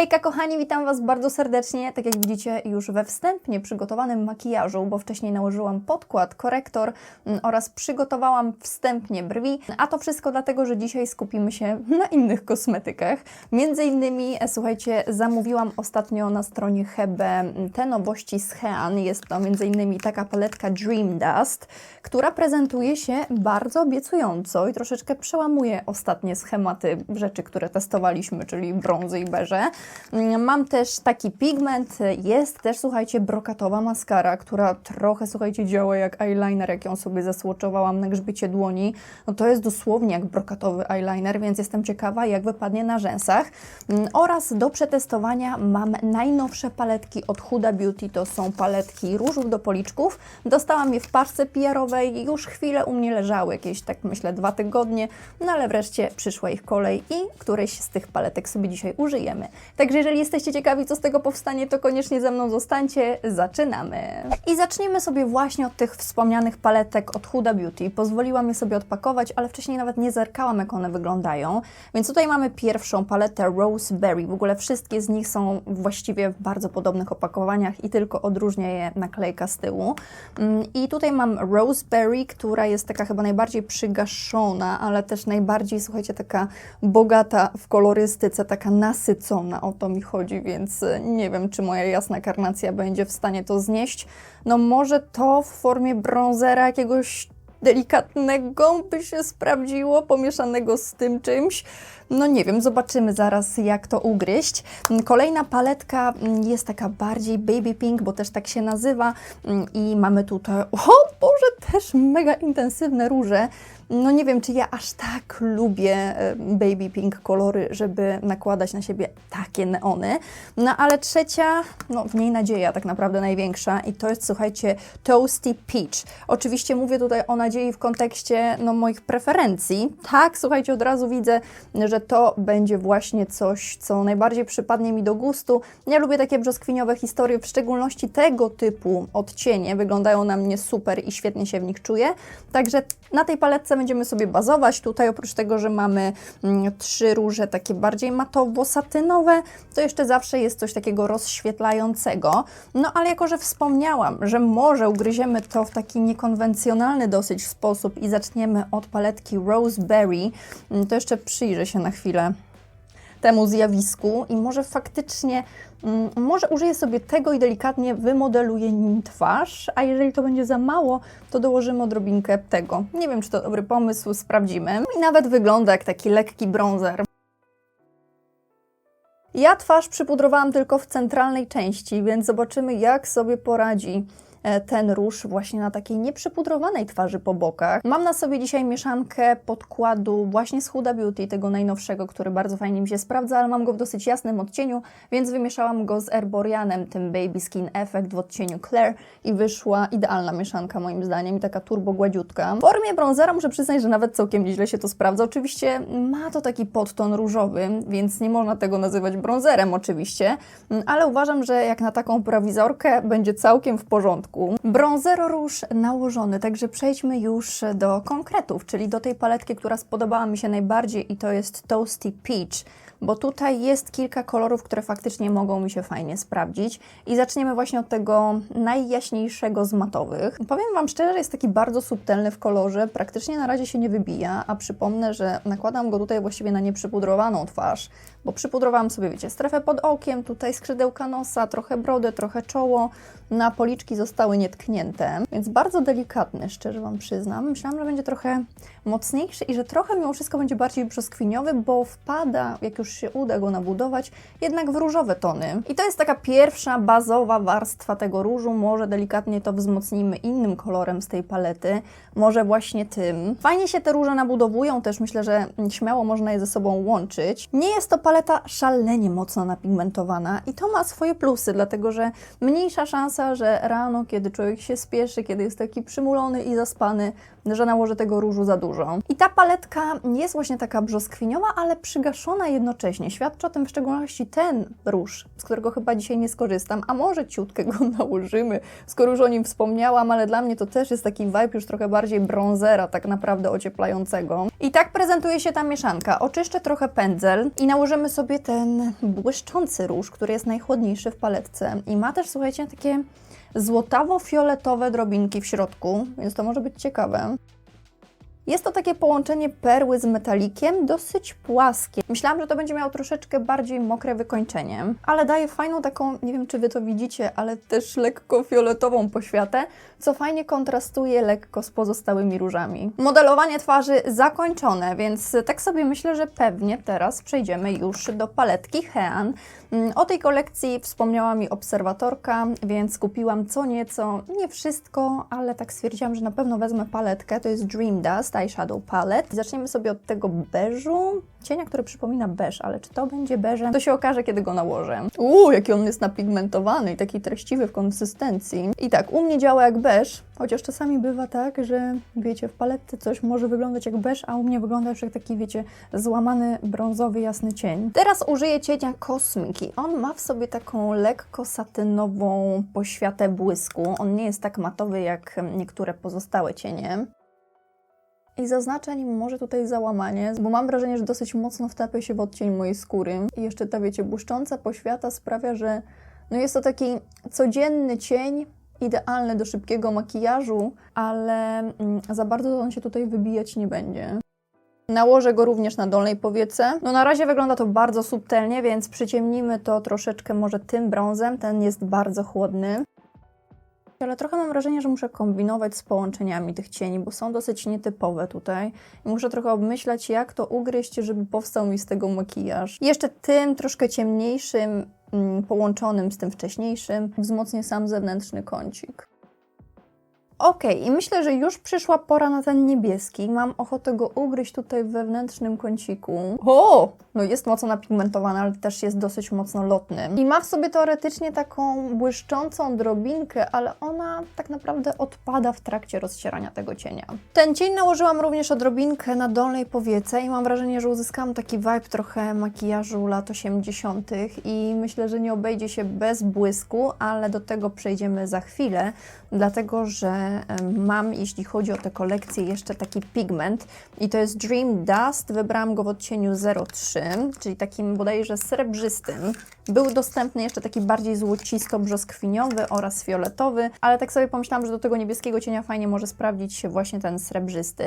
Hejka kochani, witam Was bardzo serdecznie. Tak jak widzicie już we wstępnie przygotowanym makijażu, bo wcześniej nałożyłam podkład, korektor mm, oraz przygotowałam wstępnie brwi. A to wszystko dlatego, że dzisiaj skupimy się na innych kosmetykach. Między innymi, e, słuchajcie, zamówiłam ostatnio na stronie Hebe mm, te nowości z Hean. Jest to między innymi taka paletka Dream Dust, która prezentuje się bardzo obiecująco i troszeczkę przełamuje ostatnie schematy rzeczy, które testowaliśmy, czyli brązy i beże. Mm, Mam też taki pigment, jest też, słuchajcie, brokatowa maskara, która trochę, słuchajcie, działa jak eyeliner, jak ją sobie zasłoczowałam na grzbiecie dłoni. No to jest dosłownie jak brokatowy eyeliner, więc jestem ciekawa, jak wypadnie na rzęsach. Mm, Oraz do przetestowania mam najnowsze paletki od Huda Beauty, to są paletki różów do policzków. Dostałam je w paczce PR-owej, już chwilę u mnie leżały, jakieś tak myślę dwa tygodnie, no ale wreszcie przyszła ich kolej i którejś z tych paletek sobie dzisiaj użyjemy. Także jeżeli jesteście ciekawi, co z tego powstanie, to koniecznie ze mną zostańcie. Zaczynamy! I zaczniemy sobie właśnie od tych wspomnianych paletek od Huda Beauty. Pozwoliłam je sobie odpakować, ale wcześniej nawet nie zerkałam, jak one wyglądają. Więc tutaj mamy pierwszą paletę Roseberry. W ogóle wszystkie z nich są właściwie w bardzo podobnych opakowaniach i tylko odróżnia je naklejka z tyłu. Mm, I tutaj mam Roseberry, która jest taka chyba najbardziej przygaszona, ale też najbardziej, słuchajcie, taka bogata w kolorystyce, taka nasycona, o to mi chodzi, więc e, nie wiem, czy moja jasna karnacja będzie w stanie to znieść. No może to w formie brązera jakiegoś delikatnego by się sprawdziło, pomieszanego z tym czymś. No nie wiem, zobaczymy zaraz jak to ugryźć. Kolejna paletka mm, jest taka bardziej baby pink, bo też tak się nazywa Mm, i mamy tutaj, o Boże, też mega intensywne róże. No nie wiem, czy ja aż tak lubię baby pink kolory, żeby nakładać na siebie takie neony. No ale trzecia, no w niej nadzieja tak naprawdę największa i to jest, słuchajcie, Toasty Peach. Oczywiście mówię tutaj o nadziei w kontekście no, moich preferencji. Tak, słuchajcie, od razu widzę, że to będzie właśnie coś, co najbardziej przypadnie mi do gustu. Ja lubię takie brzoskwiniowe historie, w szczególności tego typu odcienie. Wyglądają na mnie super i świetnie się w nich czuję. Także na tej paletce będziemy sobie bazować. Tutaj oprócz tego, że mamy mm, trzy róże takie bardziej matowo-satynowe, to jeszcze zawsze jest coś takiego rozświetlającego. No ale jako, że wspomniałam, że może ugryziemy to w taki niekonwencjonalny dosyć sposób i zaczniemy od paletki Roseberry, mm, to jeszcze przyjrzę się na chwilę temu zjawisku i może faktycznie, mm, może użyję sobie tego i delikatnie wymodeluję nim twarz, a jeżeli to będzie za mało, to dołożymy odrobinkę tego. Nie wiem, czy to dobry pomysł, sprawdzimy. I nawet wygląda jak taki lekki bronzer. Ja twarz przypudrowałam tylko w centralnej części, więc zobaczymy, jak sobie poradzi ten róż właśnie na takiej nieprzypudrowanej twarzy po bokach. Mam na sobie dzisiaj mieszankę podkładu właśnie z Huda Beauty, tego najnowszego, który bardzo fajnie mi się sprawdza, ale mam go w dosyć jasnym odcieniu, więc wymieszałam go z Erborianem, tym Baby Skin Effect w odcieniu Claire i wyszła idealna mieszanka moim zdaniem i taka turbo gładziutka. W formie bronzera muszę przyznać, że nawet całkiem nieźle się to sprawdza. Oczywiście ma to taki podton różowy, więc nie można tego nazywać bronzerem oczywiście, ale uważam, że jak na taką prowizorkę będzie całkiem w porządku. Brązero róż nałożony, także przejdźmy już do konkretów, czyli do tej paletki, która spodobała mi się najbardziej i to jest Toasty Peach bo tutaj jest kilka kolorów, które faktycznie mogą mi się fajnie sprawdzić. I zaczniemy właśnie od tego najjaśniejszego z matowych. Powiem Wam szczerze, jest taki bardzo subtelny w kolorze, praktycznie na razie się nie wybija, a przypomnę, że nakładam go tutaj właściwie na nieprzepudrowaną twarz, bo przypudrowałam sobie, wiecie, strefę pod okiem, tutaj skrzydełka nosa, trochę brodę, trochę czoło, na policzki zostały nietknięte, więc bardzo delikatny, szczerze Wam przyznam. Myślałam, że będzie trochę mocniejszy i że trochę mimo wszystko będzie bardziej brzoskwiniowy, bo wpada, jak już się uda go nabudować, jednak w różowe tony. I to jest taka pierwsza, bazowa warstwa tego różu. Może delikatnie to wzmocnimy innym kolorem z tej palety, może właśnie tym. Fajnie się te róże nabudowują, też myślę, że śmiało można je ze sobą łączyć. Nie jest to paleta szalenie mocno napigmentowana i to ma swoje plusy, dlatego że mniejsza szansa, że rano, kiedy człowiek się spieszy, kiedy jest taki przymulony i zaspany, że nałożę tego różu za dużo. I ta paletka jest właśnie taka brzoskwiniowa, ale przygaszona jednocześnie. Świadczy o tym w szczególności ten róż, z którego chyba dzisiaj nie skorzystam, a może ciutkę go nałożymy, skoro już o nim wspomniałam, ale dla mnie to też jest taki vibe już trochę bardziej brązera, tak naprawdę ocieplającego. I tak prezentuje się ta mieszanka. Oczyszczę trochę pędzel i nałożymy sobie ten błyszczący róż, który jest najchłodniejszy w paletce i ma też, słuchajcie, takie złotawo-fioletowe drobinki w środku, więc to może być ciekawe. Jest to takie połączenie perły z metalikiem, dosyć płaskie. Myślałam, że to będzie miało troszeczkę bardziej mokre wykończenie, ale daje fajną taką, nie wiem czy Wy to widzicie, ale też lekko fioletową poświatę, co fajnie kontrastuje lekko z pozostałymi różami. Modelowanie twarzy zakończone, więc tak sobie myślę, że pewnie teraz przejdziemy już do paletki Hean. Mm, O tej kolekcji wspomniała mi obserwatorka, więc kupiłam co nieco, nie wszystko, ale tak stwierdziłam, że na pewno wezmę paletkę. To jest Dream Dust Eyeshadow Palette. Zaczniemy sobie od tego beżu, cienia, który przypomina beż, ale czy to będzie beżem? To się okaże, kiedy go nałożę. Uuu, jaki on jest napigmentowany i taki treściwy w konsystencji. I tak, u mnie działa jak beż, chociaż czasami bywa tak, że wiecie, w paletce coś może wyglądać jak beż, a u mnie wygląda jak taki, wiecie, złamany brązowy, jasny cień. Teraz użyję cienia Kosmiki. On ma w sobie taką lekko satynową poświatę błysku. On nie jest tak matowy jak niektóre pozostałe cienie. I zaznaczę nim może tutaj załamanie, bo mam wrażenie, że dosyć mocno wtapia się w odcień mojej skóry. I jeszcze ta, wiecie, błyszcząca poświata sprawia, że no jest to taki codzienny cień, idealny do szybkiego makijażu, ale mm, za bardzo on się tutaj wybijać nie będzie. Nałożę go również na dolnej powiece. No na razie wygląda to bardzo subtelnie, więc przyciemnimy to troszeczkę może tym brązem. Ten jest bardzo chłodny. Ale trochę mam wrażenie, że muszę kombinować z połączeniami tych cieni, bo są dosyć nietypowe tutaj. I muszę trochę obmyślać, jak to ugryźć, żeby powstał mi z tego makijaż. Jeszcze tym troszkę ciemniejszym, mm, połączonym z tym wcześniejszym, wzmocnię sam zewnętrzny kącik. Ok, i myślę, że już przyszła pora na ten niebieski. Mam ochotę go ugryźć tutaj w wewnętrznym kąciku. O! No jest mocno napigmentowany, ale też jest dosyć mocno lotny. I ma w sobie teoretycznie taką błyszczącą drobinkę, ale ona tak naprawdę odpada w trakcie rozcierania tego cienia. Ten cień nałożyłam również odrobinkę na dolnej powiece i mam wrażenie, że uzyskałam taki vibe trochę makijażu lat 80. i myślę, że nie obejdzie się bez błysku, ale do tego przejdziemy za chwilę, dlatego że mam, jeśli chodzi o tę kolekcję, jeszcze taki pigment i to jest Dream Dust. Wybrałam go w odcieniu 03, czyli takim bodajże srebrzystym. Był dostępny jeszcze taki bardziej złocisto-brzoskwiniowy oraz fioletowy, ale tak sobie pomyślałam, że do tego niebieskiego cienia fajnie może sprawdzić się właśnie ten srebrzysty.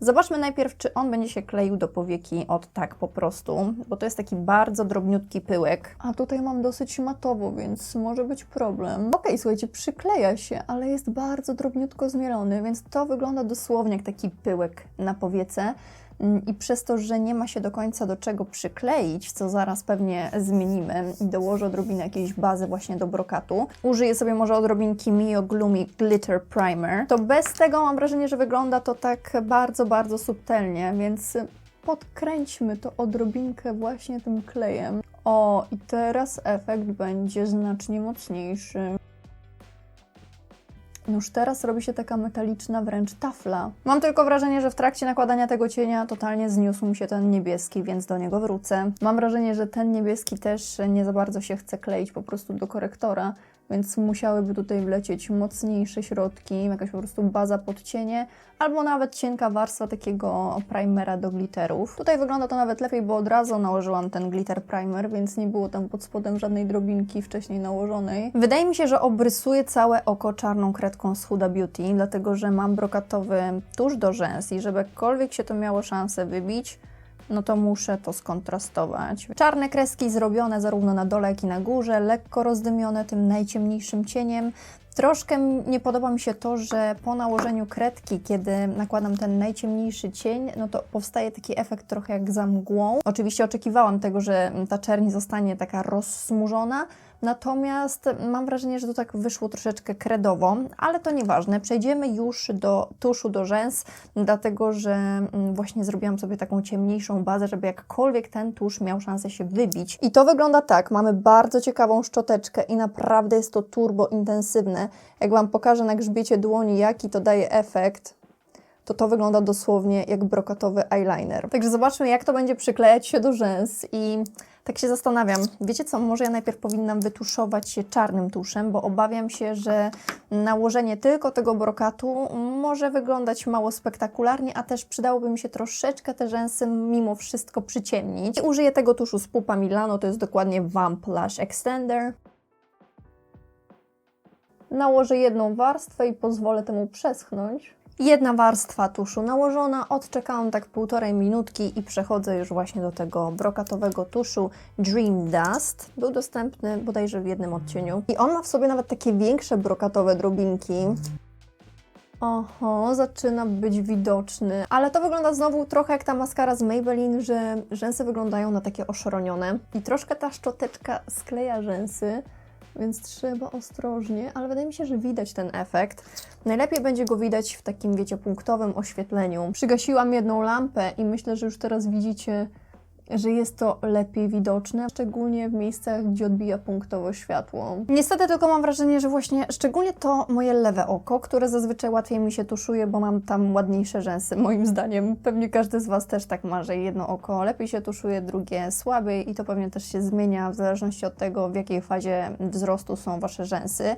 Zobaczmy najpierw, czy on będzie się kleił do powieki od tak po prostu, bo to jest taki bardzo drobniutki pyłek. A tutaj mam dosyć matowo, więc może być problem. Okej, słuchajcie, przykleja się, ale jest bardzo drobniutko zmielony, więc to wygląda dosłownie jak taki pyłek na powiece. Mm, I przez to, że nie ma się do końca do czego przykleić, co zaraz pewnie zmienimy i dołożę odrobinę jakiejś bazy właśnie do brokatu, użyję sobie może odrobinki Mio Gloomy Glitter Primer, to bez tego mam wrażenie, że wygląda to tak bardzo, bardzo subtelnie, więc podkręćmy to odrobinkę właśnie tym klejem. O, i teraz efekt będzie znacznie mocniejszy. Już teraz robi się taka metaliczna wręcz tafla. Mam tylko wrażenie, że w trakcie nakładania tego cienia totalnie zniósł mi się ten niebieski, więc do niego wrócę. Mam wrażenie, że ten niebieski też nie za bardzo się chce kleić po prostu do korektora, więc musiałyby tutaj wlecieć mocniejsze środki, jakaś po prostu baza pod cienie, albo nawet cienka warstwa takiego primera do glitterów. Tutaj wygląda to nawet lepiej, bo od razu nałożyłam ten glitter primer, więc nie było tam pod spodem żadnej drobinki wcześniej nałożonej. Wydaje mi się, że obrysuję całe oko czarną kredką z Huda Beauty, dlatego że mam brokatowy tuż do rzęs i żeby się to miało szansę wybić, no to muszę to skontrastować. Czarne kreski zrobione zarówno na dole, jak i na górze, lekko rozdymione tym najciemniejszym cieniem. Troszkę nie podoba mi się to, że po nałożeniu kredki, kiedy nakładam ten najciemniejszy cień, no to powstaje taki efekt trochę jak za mgłą. Oczywiście oczekiwałam tego, że ta czerń zostanie taka rozsmużona, natomiast mam wrażenie, że to tak wyszło troszeczkę kredowo, ale to nieważne. Przejdziemy już do tuszu do rzęs, dlatego że mm, właśnie zrobiłam sobie taką ciemniejszą bazę, żeby jakkolwiek ten tusz miał szansę się wybić. I to wygląda tak, mamy bardzo ciekawą szczoteczkę i naprawdę jest to turbo intensywne. Jak Wam pokażę na grzbiecie dłoni, jaki to daje efekt, to to wygląda dosłownie jak brokatowy eyeliner. Także zobaczmy, jak to będzie przyklejać się do rzęs i tak się zastanawiam. Wiecie co, może ja najpierw powinnam wytuszować się czarnym tuszem, bo obawiam się, że nałożenie tylko tego brokatu może wyglądać mało spektakularnie, a też przydałoby mi się troszeczkę te rzęsy mimo wszystko przyciemnić. Użyję tego tuszu z Pupa Milano, to jest dokładnie Vamp Lash Extender. Nałożę jedną warstwę i pozwolę temu przeschnąć. Jedna warstwa tuszu nałożona, odczekałam tak półtorej minutki i przechodzę już właśnie do tego brokatowego tuszu Dream Dust. Był dostępny bodajże w jednym odcieniu. I on ma w sobie nawet takie większe brokatowe drobinki. Oho, zaczyna być widoczny. Ale to wygląda znowu trochę jak ta maskara z Maybelline, że rzęsy wyglądają na takie oszronione. I troszkę ta szczoteczka skleja rzęsy więc trzeba ostrożnie, ale wydaje mi się, że widać ten efekt. Najlepiej będzie go widać w takim, wiecie, punktowym oświetleniu. Przygasiłam jedną lampę i myślę, że już teraz widzicie, że jest to lepiej widoczne, szczególnie w miejscach, gdzie odbija punktowo światło. Niestety tylko mam wrażenie, że właśnie szczególnie to moje lewe oko, które zazwyczaj łatwiej mi się tuszuje, bo mam tam ładniejsze rzęsy, moim zdaniem. Pewnie każdy z Was też tak ma, że jedno oko lepiej się tuszuje, drugie słabiej i to pewnie też się zmienia w zależności od tego, w jakiej fazie wzrostu są Wasze rzęsy.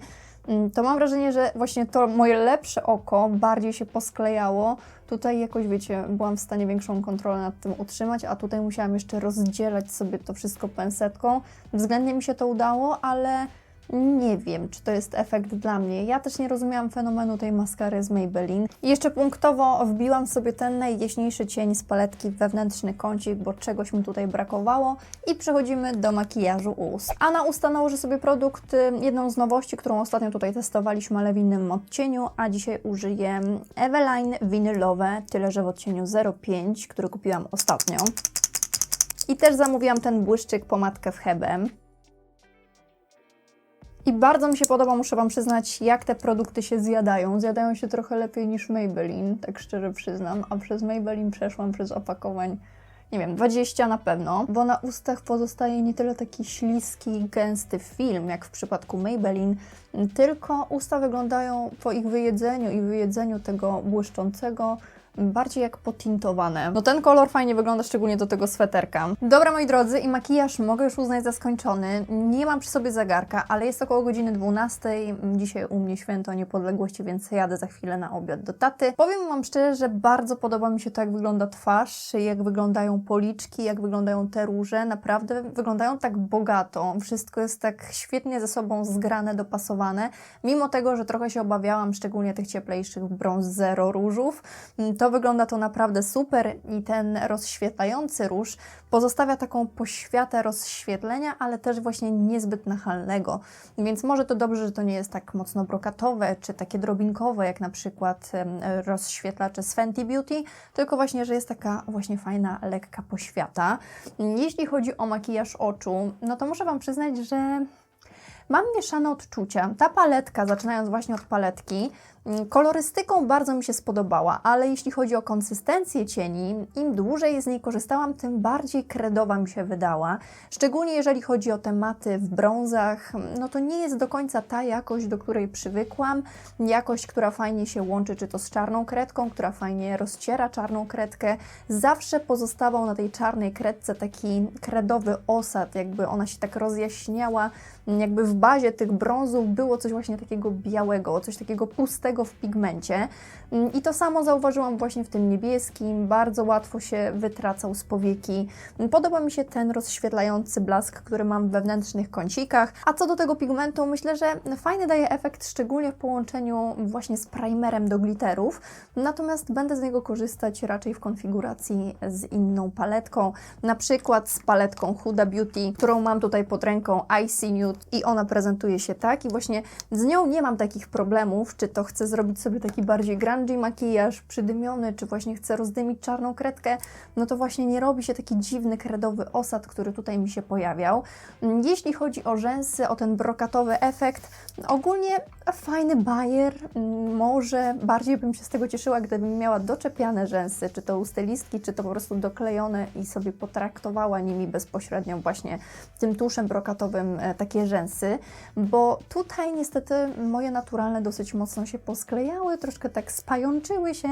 Mm, to mam wrażenie, że właśnie to moje lepsze oko bardziej się posklejało. Tutaj jakoś, wiecie, byłam w stanie większą kontrolę nad tym utrzymać, a tutaj musiałam jeszcze rozdzielać sobie to wszystko pensetką. Względnie mi się to udało, ale nie wiem, czy to jest efekt dla mnie. Ja też nie rozumiałam fenomenu tej maskary z Maybelline. I jeszcze punktowo wbiłam sobie ten najjaśniejszy cień z paletki w wewnętrzny kącik, bo czegoś mi tutaj brakowało. I przechodzimy do makijażu ust. A na usta nałożę sobie produkt, y, jedną z nowości, którą ostatnio tutaj testowaliśmy, ale w innym odcieniu, a dzisiaj użyję Eveline Winylowe, tyle że w odcieniu 05, który kupiłam ostatnio. I też zamówiłam ten błyszczyk pomadkę w Hebem. I bardzo mi się podoba, muszę Wam przyznać, jak te produkty się zjadają. Zjadają się trochę lepiej niż Maybelline, tak szczerze przyznam, a przez Maybelline przeszłam przez opakowań, nie wiem, 20 na pewno, bo na ustach pozostaje nie tyle taki śliski, gęsty film, jak w przypadku Maybelline, tylko usta wyglądają po ich wyjedzeniu i wyjedzeniu tego błyszczącego, bardziej jak potintowane. No ten kolor fajnie wygląda, szczególnie do tego sweterka. Dobra, moi drodzy, i makijaż mogę już uznać za skończony. Nie mam przy sobie zegarka, ale jest około godziny 12. Dzisiaj u mnie święto niepodległości, więc jadę za chwilę na obiad do taty. Powiem Wam szczerze, że bardzo podoba mi się to, jak wygląda twarz, jak wyglądają policzki, jak wyglądają te róże. Naprawdę wyglądają tak bogato. Wszystko jest tak świetnie ze sobą zgrane, dopasowane. Mimo tego, że trochę się obawiałam, szczególnie tych cieplejszych brąz zero różów, to wygląda to naprawdę super i ten rozświetlający róż pozostawia taką poświatę rozświetlenia, ale też właśnie niezbyt nachalnego. Więc może to dobrze, że to nie jest tak mocno brokatowe, czy takie drobinkowe, jak na przykład rozświetlacze z Fenty Beauty, tylko właśnie, że jest taka właśnie fajna, lekka poświata. Jeśli chodzi o makijaż oczu, no to muszę Wam przyznać, że mam mieszane odczucia. Ta paletka, zaczynając właśnie od paletki, kolorystyką bardzo mi się spodobała, ale jeśli chodzi o konsystencję cieni, im dłużej z niej korzystałam, tym bardziej kredowa mi się wydała. Szczególnie jeżeli chodzi o tematy w brązach, no to nie jest do końca ta jakość, do której przywykłam. Jakość, która fajnie się łączy, czy to z czarną kredką, która fajnie rozciera czarną kredkę. Zawsze pozostawał na tej czarnej kredce taki kredowy osad, jakby ona się tak rozjaśniała, jakby w bazie tych brązów było coś właśnie takiego białego, coś takiego pustego w pigmencie. Mm, I to samo zauważyłam właśnie w tym niebieskim, bardzo łatwo się wytracał z powieki. Podoba mi się ten rozświetlający blask, który mam w wewnętrznych kącikach. A co do tego pigmentu, myślę, że fajny daje efekt, szczególnie w połączeniu właśnie z primerem do glitterów. Natomiast będę z niego korzystać raczej w konfiguracji z inną paletką, na przykład z paletką Huda Beauty, którą mam tutaj pod ręką Icy Nude i ona prezentuje się tak i właśnie z nią nie mam takich problemów, czy to chcę zrobić sobie taki bardziej grungy makijaż, przydymiony, czy właśnie chcę rozdymić czarną kredkę, no to właśnie nie robi się taki dziwny kredowy osad, który tutaj mi się pojawiał. Jeśli chodzi o rzęsy, o ten brokatowy efekt, ogólnie fajny bajer, może bardziej bym się z tego cieszyła, gdybym miała doczepiane rzęsy, czy to u stylistki, czy to po prostu doklejone i sobie potraktowała nimi bezpośrednio właśnie tym tuszem brokatowym e, takie rzęsy, bo tutaj niestety moje naturalne dosyć mocno się posklejały, troszkę tak spajączyły się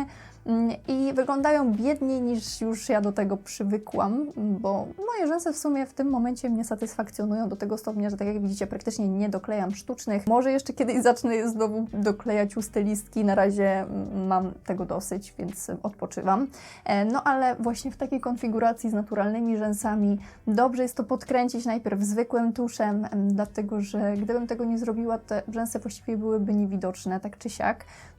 mm, i wyglądają biedniej niż już ja do tego przywykłam, bo moje rzęsy w sumie w tym momencie mnie satysfakcjonują do tego stopnia, że tak jak widzicie praktycznie nie doklejam sztucznych. Może jeszcze kiedyś zacznę znowu doklejać ustelistki, na razie mm, mam tego dosyć, więc odpoczywam. E, No ale właśnie w takiej konfiguracji z naturalnymi rzęsami dobrze jest to podkręcić najpierw zwykłym tuszem, em, dlatego że gdybym tego nie zrobiła, te rzęsy właściwie byłyby niewidoczne, tak czy siak.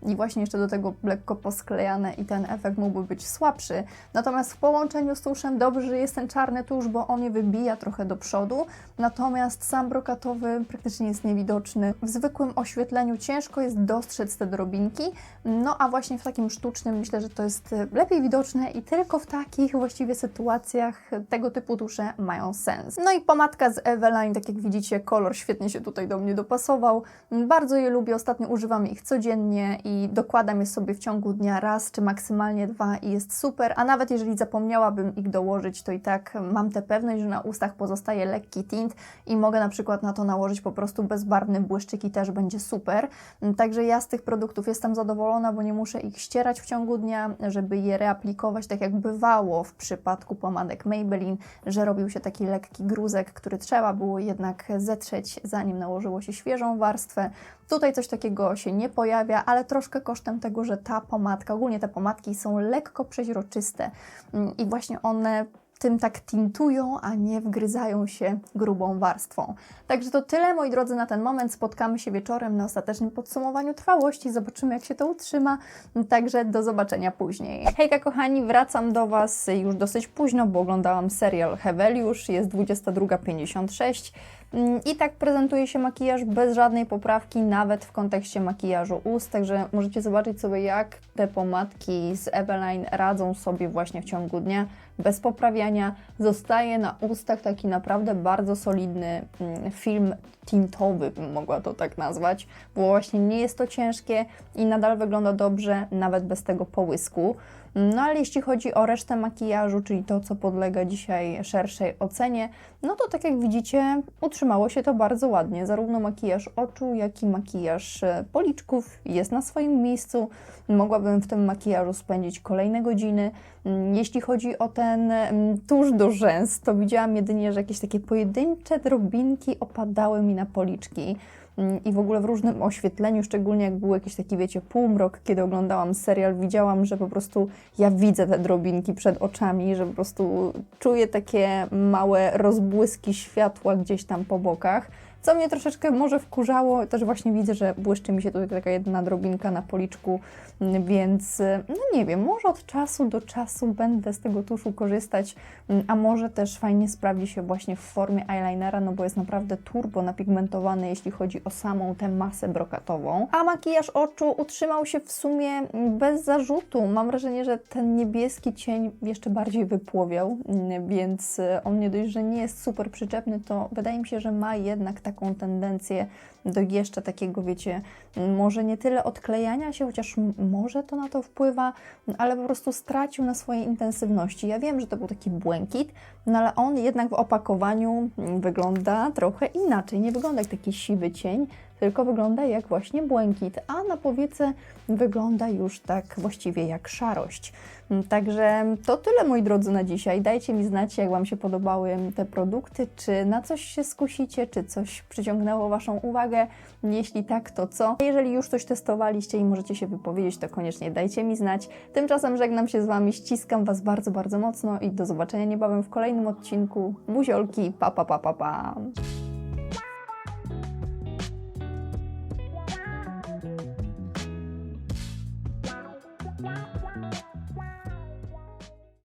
I właśnie jeszcze do tego lekko posklejane i ten efekt mógłby być słabszy. Natomiast w połączeniu z tuszem dobrze jest ten czarny tusz, bo on je wybija trochę do przodu, natomiast sam brokatowy praktycznie jest niewidoczny. W zwykłym oświetleniu ciężko jest dostrzec te drobinki, no a właśnie w takim sztucznym myślę, że to jest e, lepiej widoczne i tylko w takich właściwie sytuacjach tego typu tusze mają sens. No i pomadka z Eveline, tak jak widzicie, kolor świetnie się tutaj do mnie dopasował. Bardzo je lubię, ostatnio używam ich codziennie i dokładam je sobie w ciągu dnia raz czy maksymalnie dwa i jest super, a nawet jeżeli zapomniałabym ich dołożyć, to i tak mam tę pewność, że na ustach pozostaje lekki tint i mogę na przykład na to nałożyć po prostu bezbarwny błyszczyk i też będzie super. Także ja z tych produktów jestem zadowolona, bo nie muszę ich ścierać w ciągu dnia, żeby je reaplikować, tak jak bywało w przypadku pomadek Maybelline, że robił się taki lekki gruzek, który trzeba było jednak zetrzeć, zanim nałożyło się świeżą warstwę. Tutaj coś takiego się nie pojawia, ale troszkę kosztem tego, że ta pomadka, ogólnie te pomadki są lekko przeźroczyste Mm, i właśnie one tym tak tintują, a nie wgryzają się grubą warstwą. Także to tyle, moi drodzy, na ten moment. Spotkamy się wieczorem na ostatecznym podsumowaniu trwałości. Zobaczymy, jak się to utrzyma. Także do zobaczenia później. Hejka, kochani, wracam do Was już dosyć późno, bo oglądałam serial Heweliusz. Jest 22.56. Mm, I tak prezentuje się makijaż bez żadnej poprawki, nawet w kontekście makijażu ust. Także możecie zobaczyć sobie, jak te pomadki z Eveline radzą sobie właśnie w ciągu dnia bez poprawiania. Zostaje na ustach taki naprawdę bardzo solidny mm, film tintowy, bym mogła to tak nazwać, bo właśnie nie jest to ciężkie i nadal wygląda dobrze, nawet bez tego połysku. No ale jeśli chodzi o resztę makijażu, czyli to, co podlega dzisiaj szerszej ocenie, no to tak jak widzicie, utrzymało się to bardzo ładnie. Zarówno makijaż oczu, jak i makijaż e, policzków jest na swoim miejscu. Mogłabym w tym makijażu spędzić kolejne godziny. Mm, Jeśli chodzi o ten mm, tusz do rzęs, to widziałam jedynie, że jakieś takie pojedyncze drobinki opadały mi na policzki Mm, i w ogóle w różnym oświetleniu, szczególnie jak był jakiś taki, wiecie, półmrok, kiedy oglądałam serial, widziałam, że po prostu ja widzę te drobinki przed oczami, że po prostu czuję takie małe rozbłyski światła gdzieś tam po bokach. Co mnie troszeczkę może wkurzało, też właśnie widzę, że błyszczy mi się tutaj taka jedna drobinka na policzku, mm, więc no nie wiem, może od czasu do czasu będę z tego tuszu korzystać, mm, a może też fajnie sprawdzi się właśnie w formie eyelinera, no bo jest naprawdę turbo napigmentowany, jeśli chodzi o samą tę masę brokatową. A makijaż oczu utrzymał się w sumie mm, bez zarzutu. Mam wrażenie, że ten niebieski cień jeszcze bardziej wypłowiał, więc e, on nie dość, że nie jest super przyczepny, to wydaje mi się, że ma jednak taką tendencję do jeszcze takiego, wiecie, może nie tyle odklejania się, chociaż może to na to wpływa, ale po prostu stracił na swojej intensywności. Ja wiem, że to był taki błękit, no ale on jednak w opakowaniu wygląda trochę inaczej. Nie wygląda jak taki siwy cień, tylko wygląda jak właśnie błękit, a na powiece wygląda już tak właściwie jak szarość. Mm, Także to tyle, moi drodzy, na dzisiaj. Dajcie mi znać, jak Wam się podobały te produkty, czy na coś się skusicie, czy coś przyciągnęło Waszą uwagę. Jeśli tak, to co? Jeżeli już coś testowaliście i możecie się wypowiedzieć, to koniecznie dajcie mi znać. Tymczasem żegnam się z Wami, ściskam Was bardzo, bardzo mocno i do zobaczenia niebawem w kolejnym odcinku. Buziolki, pa, pa, pa, pa, pa.